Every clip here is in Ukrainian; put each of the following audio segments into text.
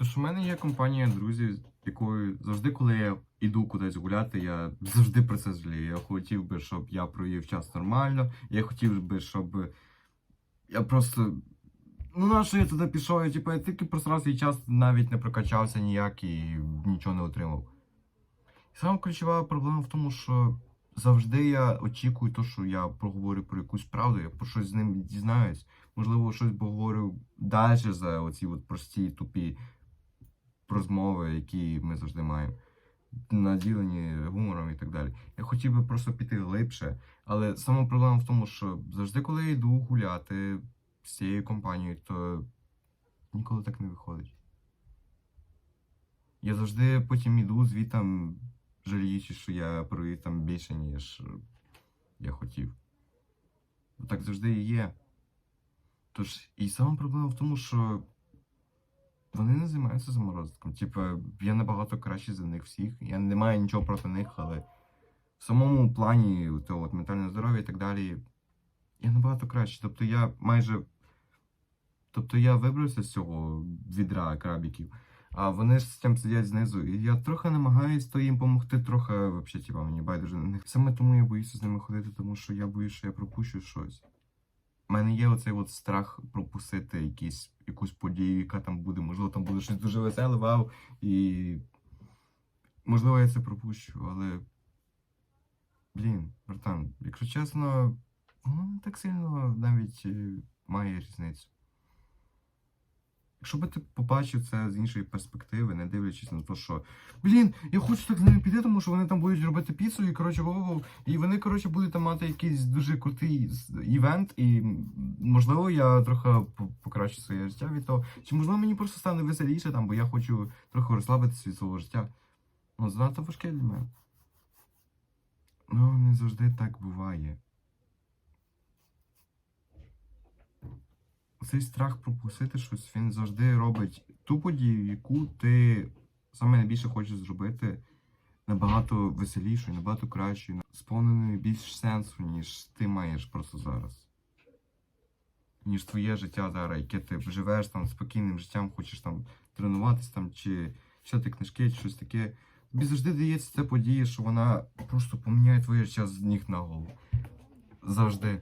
Тож у мене є компанія друзів, з якою завжди, коли я йду кудись гуляти, я завжди про це жалію. Я хотів би, щоб я провів час нормально. Я хотів би, щоб я просто. Ну, на що я туди пішов? Я, типу, я тільки просрав свій час, навіть не прокачався ніяк і нічого не отримав. І саме ключова проблема в тому, що завжди я очікую, то, що я проговорю про якусь правду, я про щось з ним дізнаюсь. Можливо, щось поговорю далі за оці от прості, тупі розмови, які ми завжди маємо, наділені гумором і так далі. Я хотів би просто піти глибше, але сама проблема в тому, що завжди, коли я йду гуляти з цією компанією, то ніколи так не виходить. Я завжди потім іду звітам, жаліючи, що я провів там більше, ніж я хотів. Так завжди і є. Тож, і сама проблема в тому, що вони не займаються заморозком. Типа, я набагато кращий за них всіх. Я не маю нічого проти них, але в самому плані того от, ментального здоров'я і так далі, я набагато кращий. Тобто я майже. Тобто я вибрався з цього відра крабіків, а вони ж там сидять знизу. І я трохи намагаюсь то їм допомогти, трохи взагалі, типа, мені байдуже на них. Саме тому я боюся з ними ходити, тому що я боюсь, що я пропущу щось. У мене є оцей от страх пропустити якісь, якусь подію, яка там буде. Можливо, там буде щось дуже веселе, вау. І можливо, я це пропущу, але. Блін, братан, якщо чесно, ну так сильно навіть е, має різницю. Якщо би ти побачив це з іншої перспективи, не дивлячись на те, що блін, я хочу так з ними піти, тому що вони там будуть робити піцу, і коротше воу, і вони коротше будуть там мати якийсь дуже крутий івент, і можливо я трохи покращу своє життя від того. Чи можливо мені просто стане веселіше там, бо я хочу трохи розслабитися від свого життя. Ну, занадто важке для мене. Ну, не завжди так буває. Цей страх пропустити щось, він завжди робить ту подію, яку ти саме найбільше хочеш зробити набагато веселішою, набагато кращою, сповненою більш сенсу, ніж ти маєш просто зараз. Ніж твоє життя зараз, яке ти живеш там спокійним життям, хочеш там тренуватися там, чи читати книжки, чи щось таке. Тобі завжди дається ця подія, що вона просто поміняє твоє життя з ніг на голову. Завжди.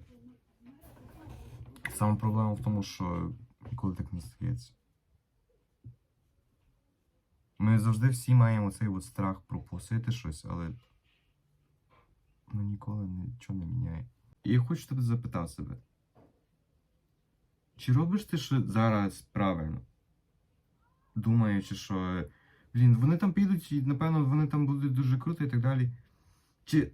Саме проблема в тому, що ніколи так не стається. Ми завжди всі маємо цей от страх пропустити щось, але ну, ніколи нічого не міняє. І я хочу тебе запитати себе. Чи робиш ти що зараз правильно? Думаючи, що блін, вони там підуть і напевно вони там будуть дуже круто і так далі. Чи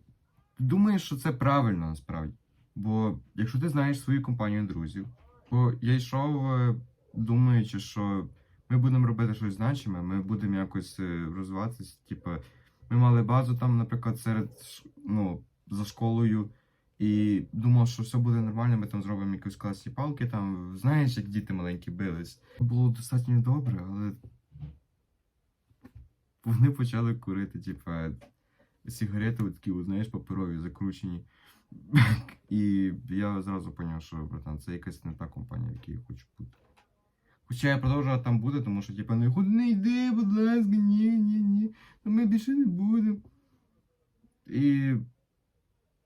думаєш, що це правильно насправді? Бо якщо ти знаєш свою компанію друзів, бо я йшов, е, думаючи, що ми будемо робити щось значиме, ми будемо якось е, розвиватися. Типу, ми мали базу там, наприклад, серед ну, за школою, і думав, що все буде нормально, ми там зробимо якісь класні палки, там, знаєш, як діти маленькі бились. Було достатньо добре, але вони почали курити, типу, сигарети, от такі, знаєш, паперові, закручені. І я зразу зрозумів, що братан, це якась не та компанія, в якій я хочу бути. Хоча я продовжував там бути, тому що, типу, ну не йди, будь ласка, ні, ні, ні. Ми більше не будемо. І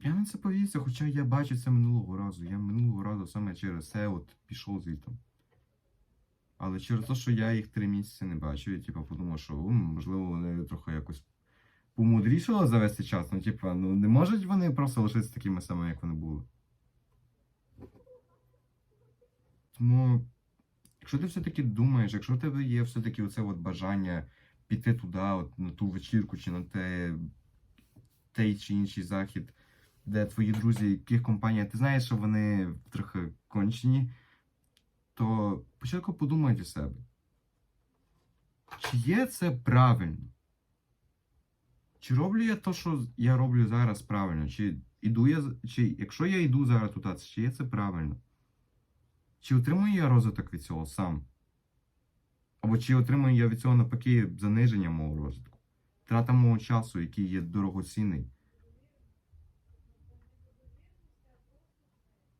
я на це повівся, хоча я бачив це минулого разу. Я минулого разу саме через це от пішов звітом. Але через те, що я їх три місяці не бачив, я типу, подумав, що можливо, вони трохи якось помудрішало завести час. Ну, типа, ну не можуть вони просто лишитися такими самими, як вони були. Тому, якщо ти все-таки думаєш, якщо в тебе є все-таки оце от бажання піти туди, от, на ту вечірку чи на те, той чи інший захід, де твої друзі, яких компанія, ти знаєш, що вони трохи кончені, то спочатку подумай для себе. Чи є це правильно? Чи роблю я те, що я роблю зараз правильно? Чи іду я, чи якщо я йду зараз туди, чи є це правильно? Чи отримую я розвиток від цього сам? Або чи отримую я від цього навпаки заниження мого розвитку? Трата мого часу, який є дорогоцінний?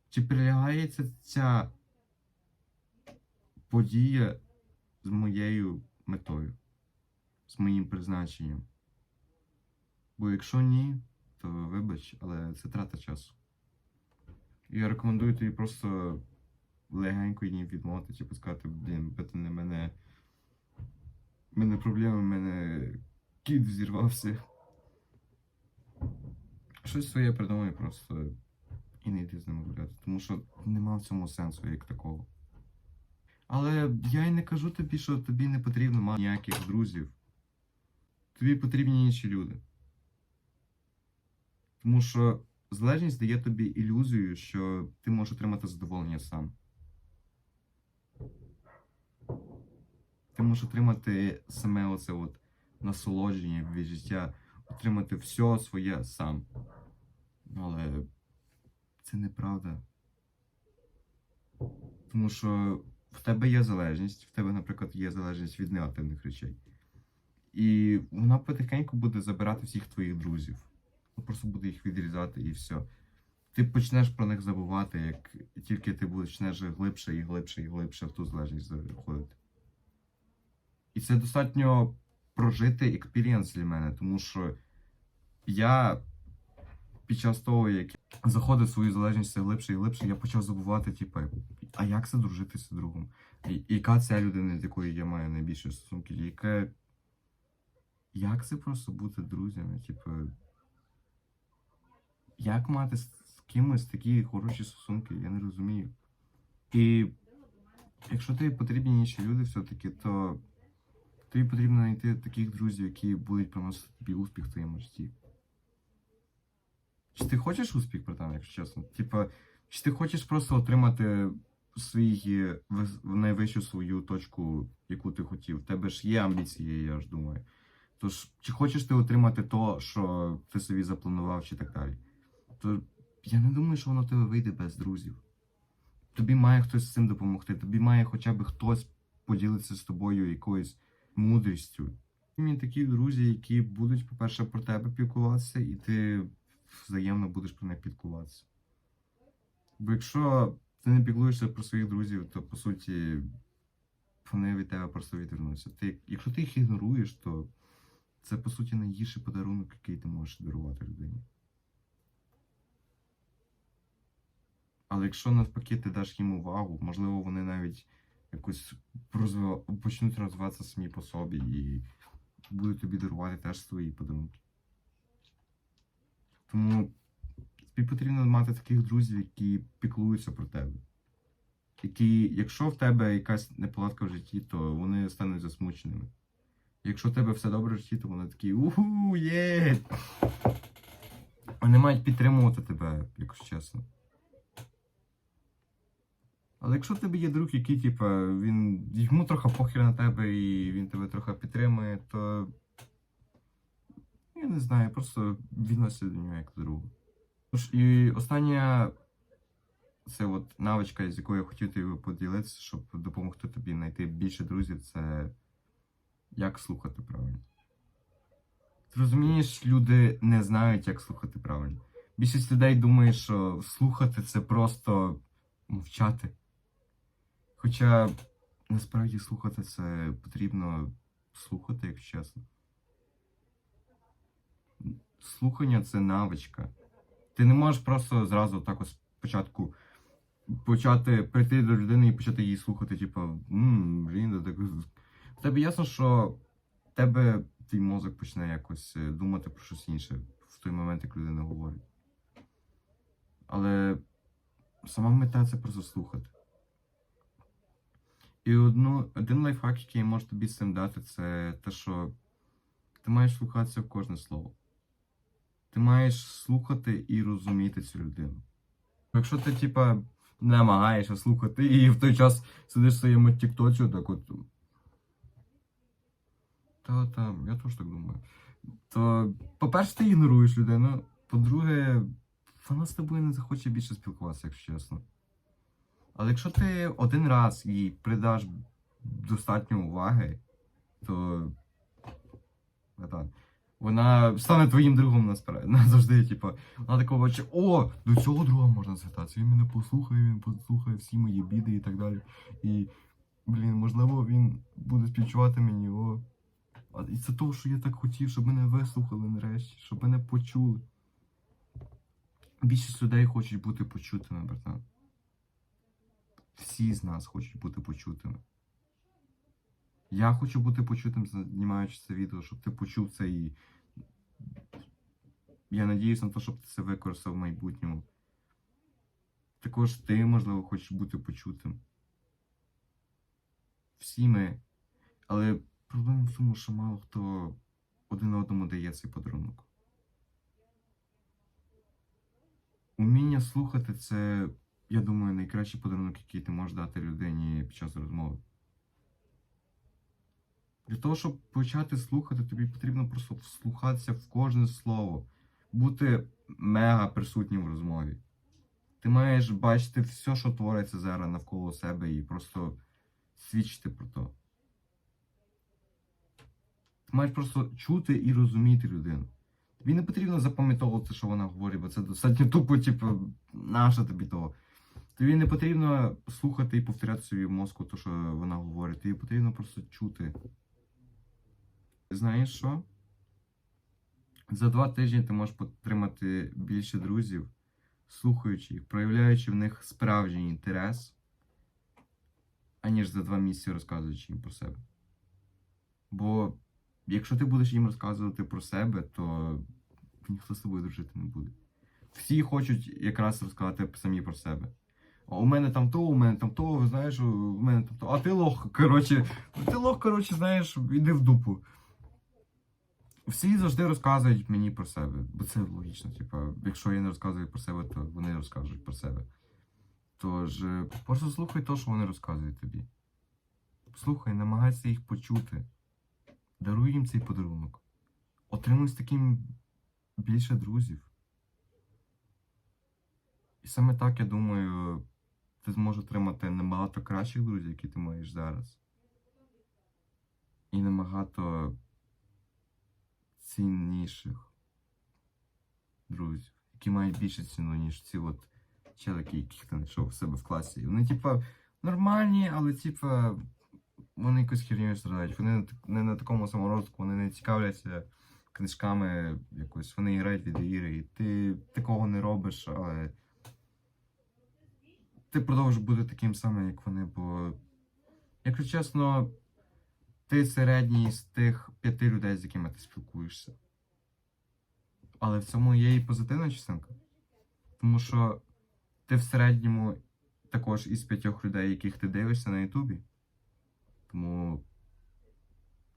Чи прилягається ця подія з моєю метою, з моїм призначенням. Бо якщо ні, то вибач, але це трата часу. Я рекомендую тобі просто легенько їм відмовити, типу сказати, блін, це не мене. в мене проблеми, в мене кіт взірвався. Щось своє придумай просто і не йди з ними гуляти. Тому що нема в цьому сенсу як такого. Але я й не кажу тобі, що тобі не потрібно мати ніяких друзів. Тобі потрібні інші люди. Тому що залежність дає тобі ілюзію, що ти можеш отримати задоволення сам. Ти можеш отримати саме оце от насолодження від життя, отримати все своє сам. Але це неправда. Тому що в тебе є залежність, в тебе, наприклад, є залежність від негативних речей. І вона потихеньку буде забирати всіх твоїх друзів. Просто буде їх відрізати і все. Ти почнеш про них забувати, як тільки ти почнеш глибше і глибше і глибше в ту залежність заходити. І це достатньо прожитий експірієнс для мене, тому що я під час того, як заходив в свою залежність все глибше і глибше, я почав забувати, типу, а як це дружити з другом? Яка ця людина, з якою я маю найбільше стосунки? Яке... Як це просто бути друзями? Типу, як мати з кимось такі хороші стосунки? Я не розумію. І якщо тобі потрібні інші люди все-таки, то тобі потрібно знайти таких друзів, які будуть приносити тобі успіх в твоєму житті. Чи ти хочеш успіх, братан, якщо чесно? Типа, чи ти хочеш просто отримати свій найвищу свою точку, яку ти хотів? В тебе ж є амбіції, я ж думаю. Тож, чи хочеш ти отримати то, що ти собі запланував, чи так далі? То я не думаю, що воно тебе вийде без друзів. Тобі має хтось з цим допомогти, тобі має хоча б хтось поділитися з тобою якоюсь мудрістю. Мені такі друзі, які будуть, по-перше, про тебе піклуватися, і ти взаємно будеш про них піклуватися. Бо якщо ти не піклуєшся про своїх друзів, то по суті вони від тебе просто відвернуться. Ти, якщо ти їх ігноруєш, то це по суті найгірший подарунок, який ти можеш дарувати людині. Але якщо навпаки ти даш їм увагу, можливо, вони навіть якось розвива- почнуть розвиватися самі по собі і будуть тобі дарувати теж свої подарунки. Тому тобі потрібно мати таких друзів, які піклуються про тебе. Які, якщо в тебе якась неполадка в житті, то вони стануть засмученими. Якщо в тебе все добре в житті, то вони такі уху, є. Вони мають підтримувати тебе, якщо чесно. Але якщо в тебе є друг, який, типа, він йому трохи похер на тебе і він тебе трохи підтримує, то я не знаю, просто відноситься до нього як до друга. Тож і остання це от навичка, з якою я хотів тобі поділитися, щоб допомогти тобі знайти більше друзів, це як слухати правильно. Ти розумієш, люди не знають, як слухати правильно. Більшість людей думає, що слухати це просто мовчати. Хоча насправді слухати це потрібно слухати, якщо чесно. Слухання це навичка. Ти не можеш просто зразу так ось спочатку почати прийти до людини і почати її слухати, типу, мм, блін, так. В тебе ясно, що в тебе твій мозок почне якось е, думати про щось інше в той момент, як людина говорить. Але сама мета це просто слухати. І одну, один лайфхак, який я можу тобі з цим дати, це те, що ти маєш слухатися в кожне слово. Ти маєш слухати і розуміти цю людину. Якщо ти, типа, намагаєшся слухати і в той час сидиш в своєму тіктоці, так от. Та, та, я теж так думаю. То, по-перше, ти ігноруєш людину. По-друге, вона з тобою не захоче більше спілкуватися, якщо чесно. Але якщо ти один раз їй придаш достатньо уваги, то вона стане твоїм другом насправді. Назавжди, типу, вона такого бачить, о, до цього друга можна звертатися. Він мене послухає, він послухає всі мої біди і так далі. І блін, можливо, він буде співчувати мені, о. І це того, що я так хотів, щоб мене вислухали нарешті, щоб мене почули. Більшість людей хочуть бути почутими, братан. Всі з нас хочуть бути почутими. Я хочу бути почутим, знімаючи це відео, щоб ти почув це і. Я надіюсь на те, щоб ти це використав в майбутньому. Також ти, можливо, хочеш бути почутим. Всі ми. Але проблема в тому, що мало хто один одному дає цей подарунок. Уміння слухати це, я думаю, найкращий подарунок, який ти можеш дати людині під час розмови. Для того, щоб почати слухати, тобі потрібно просто вслухатися в кожне слово, бути мега присутнім в розмові. Ти маєш бачити все, що твориться зараз навколо себе, і просто свідчити про то. Ти маєш просто чути і розуміти людину. Тобі не потрібно запам'ятовувати, що вона говорить, бо це достатньо тупо, типу, наша тобі того. Тобі не потрібно слухати і повторяти собі в мозку те, що вона говорить. Тобі потрібно просто чути. Знаєш що? За два тижні ти можеш отримати більше друзів, слухаючи їх, проявляючи в них справжній інтерес, аніж за два місяці розказуючи їм про себе. Бо якщо ти будеш їм розказувати про себе, то ніхто з тобою дружити не буде. Всі хочуть якраз розказати самі про себе. У мене там то, у мене там то, знаєш, у мене там то. А ти лох, коротше, ти лох, коротше, знаєш, іди в дупу. Всі завжди розказують мені про себе, бо це логічно. Типа, якщо я не розказую про себе, то вони розкажуть про себе. Тож, е, просто слухай те, що вони розказують тобі. Слухай, намагайся їх почути. Даруй їм цей подарунок. Отримуй з таким більше друзів. І саме так, я думаю, ти зможеш отримати набагато кращих друзів, які ти маєш зараз. І набагато цінніших друзів, які мають більше ціну, ніж ці от челики, яких ти знайшов в себе в класі. Вони, типа, нормальні, але типа, вони якусь херню страдають. Вони не на такому саморозвитку, вони не цікавляться книжками якось, вони грають в відеоігри, і ти такого не робиш, але ти продовжуєш бути таким самим, як вони, бо, якщо чесно, ти середній з тих п'яти людей, з якими ти спілкуєшся. Але в цьому є і позитивна частинка. Тому що ти в середньому також із п'ятьох людей, яких ти дивишся на Ютубі. Тому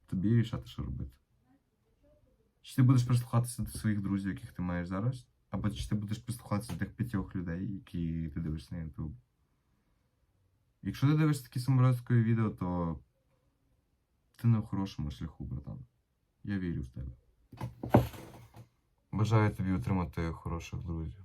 тобі рішати, що робити. Чи ти будеш прислухатися до своїх друзів, яких ти маєш зараз, або чи ти будеш прислухатися тих п'ятьох людей, які ти дивишся на YouTube. Якщо ти дивишся такі самородські відео, то ти на хорошому шляху, братан. Я вірю в тебе. Бажаю тобі отримати хороших друзів.